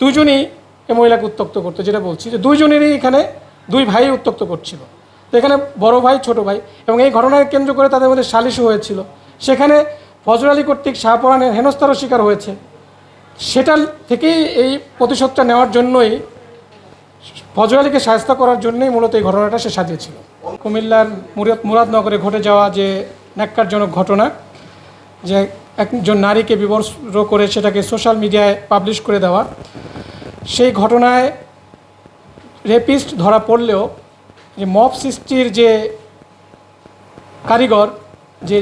দুজনই এ মহিলাকে উত্তক্ত করতো, যেটা বলছি যে দুইজনেরই এখানে দুই ভাই উত্তক্ত করছিল। তো এখানে বড় ভাই, ছোট ভাই এবং এই ঘটনাকে কেন্দ্র করে তাদের মধ্যে সালিশও হয়েছিল। সেখানে ফজর আলী কর্তৃক শাহপরানের হেনস্থারও শিকার হয়েছে। সেটা থেকেই এই প্রতিশোধটা নেওয়ার জন্যই ফজর আলীকে সাহায্য করার জন্যই মূলত এই ঘটনাটা সে সাজিয়েছিল। কুমিল্লার মুরাদ মুরাদনগরে ঘটে যাওয়া যে ন্যাক্কারজনক ঘটনা, যে একজন নারীকে বিবর্ষ করে সেটাকে সোশ্যাল মিডিয়ায় পাবলিশ করে দেওয়া সেই ঘটনায় রেপিস্ট ধরা পড়লেও যে মব সৃষ্টির যে কারিগর, যে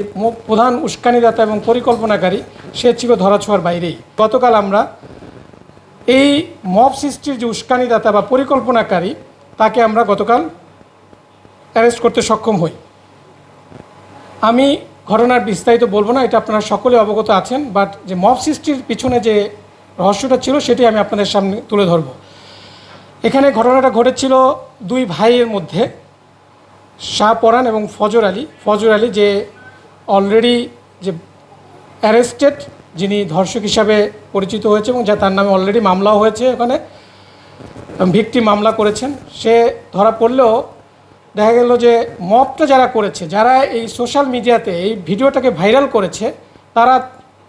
প্রধান উস্কানিদাতা এবং পরিকল্পনাকারী, সে ছিল ধরাছোঁয়ার বাইরেই। গতকাল আমরা এই মব সৃষ্টির যে উস্কানিদাতা বা পরিকল্পনাকারী, তাকে আমরা গতকাল অ্যারেস্ট করতে সক্ষম হই। আমি ঘটনার বিস্তারিত বলব না, এটা আপনারা সকলে অবগত আছেন বাট যে মব সৃষ্টির পিছনে যে রহস্যটা ছিল সেটি আমি আপনাদের সামনে তুলে ধরব। এখানে ঘটনাটা ঘটেছিল দুই ভাইয়ের মধ্যে, শাহ পরান এবং ফজর আলী। ফজর আলী যে অলরেডি যে অ্যারেস্টেড যিনি ধর্ষক হিসাবে পরিচিত হয়েছে এবং যা তার নামে অলরেডি মামলাও হয়েছে ওখানে ভিকটি মামলা করেছেন, সে ধরা পড়লেও দেখা গেল যে মবটা যারা করেছে, যারা এই সোশ্যাল মিডিয়াতে এই ভিডিওটাকে ভাইরাল করেছে, তারা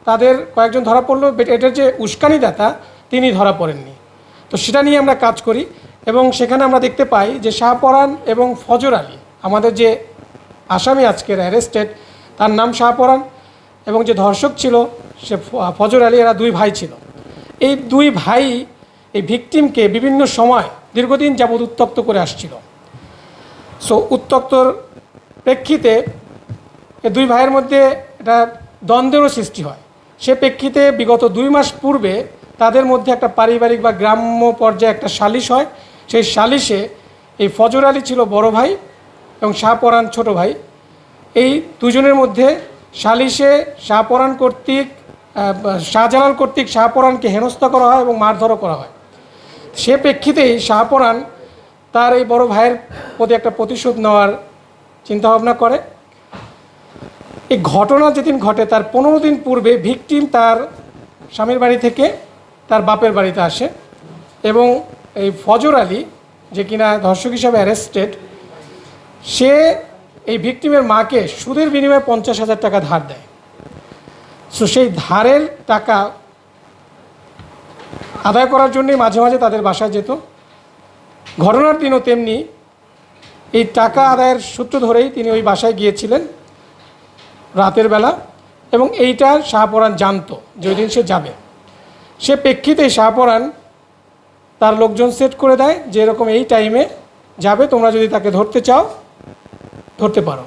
তাদের কয়েকজন ধরা পড়ল এটার যে উস্কানিদাতা, তিনি ধরা পড়েননি। তো সেটা নিয়ে আমরা কাজ করি এবং সেখানে আমরা দেখতে পাই যে শাহপরান এবং ফজর আলী, আমাদের যে আসামি আজকের অ্যারেস্টেড, তার নাম শাহপরান এবং যে ধর্ষক ছিল সে ফজর আলী, এরা দুই ভাই ছিল। এই দুই ভাই এই ভিকটিমকে বিভিন্ন সময় দীর্ঘদিন যাবৎ উত্তক্ত করে আসছিল। সো উত্তক্তর প্রেক্ষিতে এ দুই ভাইয়ের মধ্যে এটা দ্বন্দ্বেরও সৃষ্টি হয়। সে প্রেক্ষিতে বিগত দুই মাস পূর্বে তাদের মধ্যে একটা পারিবারিক বা গ্রাম্য পর্যায়ে একটা সালিশ হয়। সেই সালিশে এই ফজর আলী ছিল বড় ভাই এবং শাহপরান ছোট ভাই। এই দুজনের মধ্যে সালিশে শাহপরান কর্তৃক শাহজালাল কর্তৃক শাহপরানকে হেনস্থা করা হয় এবং মারধরও করা হয়। সে প্রেক্ষিতেই শাহপরান তার এই বড় ভাইয়ের প্রতি একটা প্রতিশোধ নেওয়ার চিন্তাভাবনা করে। এই ঘটনা যেদিন ঘটে, তার পনেরো দিন পূর্বে ভিকটিম তার স্বামীর বাড়ি থেকে তার বাপের বাড়িতে আসে এবং এই ফজর আলী, যে কিনা ধর্ষক হিসাবে অ্যারেস্টেড সে এই ভিকটিমের মাকে সুদের বিনিময়ে পঞ্চাশ হাজার টাকা ধার দেয়। সো সেই ধারের টাকা আদায় করার জন্যই মাঝে মাঝে তাদের বাসায় যেত। ঘটনার দিনও তেমনি এই টাকা আদায়ের সূত্র ধরেই তিনি ওই বাসায় গিয়েছিলেন। রাতের বেলা এবং এইটা শাহপরান জানতো যে ওই দিন সে যাবে। সে প্রেক্ষিতে শাহপরান তার লোকজন সেট করে দেয় যে এরকম এই টাইমে যাবে, তোমরা যদি তাকে ধরতে চাও, ধরতে পারো।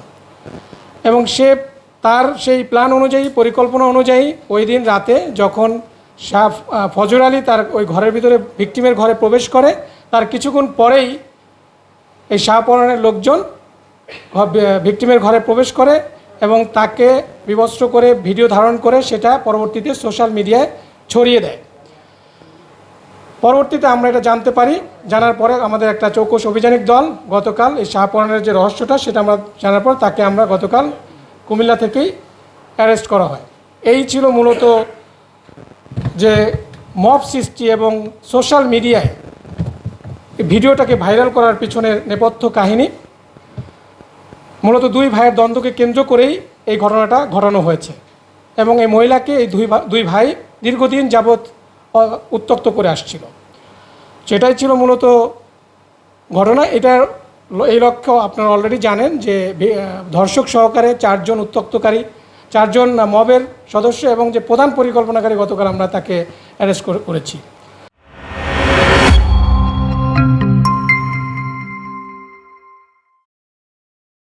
এবং সে তার সেই প্ল্যান অনুযায়ী, পরিকল্পনা অনুযায়ী ওই দিন রাতে যখন শাহ ফজর আলী তার ওই ঘরের ভিতরে ভিকটিমের ঘরে প্রবেশ করে, তার কিছুক্ষণ পরেই এই শাহপরানের লোকজন ভিকটিমের ঘরে প্রবেশ করে এবং তাকে বিবস্ত্র করে ভিডিও ধারণ করে সেটা পরবর্তীতে সোশ্যাল মিডিয়ায় ছড়িয়ে দেয়। পরবর্তীতে আমরা এটা জানতে পারি। জানার পরে আমাদের একটা চৌকস অভিযানিক দল গতকাল এই শাহপরানের যে রহস্যটা সেটা আমরা জানার পর তাকে আমরা গতকাল কুমিল্লা থেকেই অ্যারেস্ট করা হয়। এই ছিল মূলত যে মব সৃষ্টি এবং সোশ্যাল মিডিয়ায় ভিডিওটাকে ভাইরাল করার পিছনে নেপথ্য কাহিনী। মূলত দুই ভাইয়ের দ্বন্দ্বকে কেন্দ্র করেই এই ঘটনাটা ঘটানো হয়েছে এবং এই মহিলাকে এই দুই দুই ভাই দীর্ঘদিন যাবৎ উত্তক্ত করে আসছিল। সেটাই ছিল মূলত ঘটনা, এটার এই লক্ষ্য আপনারা অলরেডি জানেন যে ধর্ষক সহকারে চারজন উত্তক্তকারী চারজন মবের সদস্য এবং যে প্রধান পরিকল্পনাকারী গতকাল আমরা তাকে অ্যারেস্ট করেছি।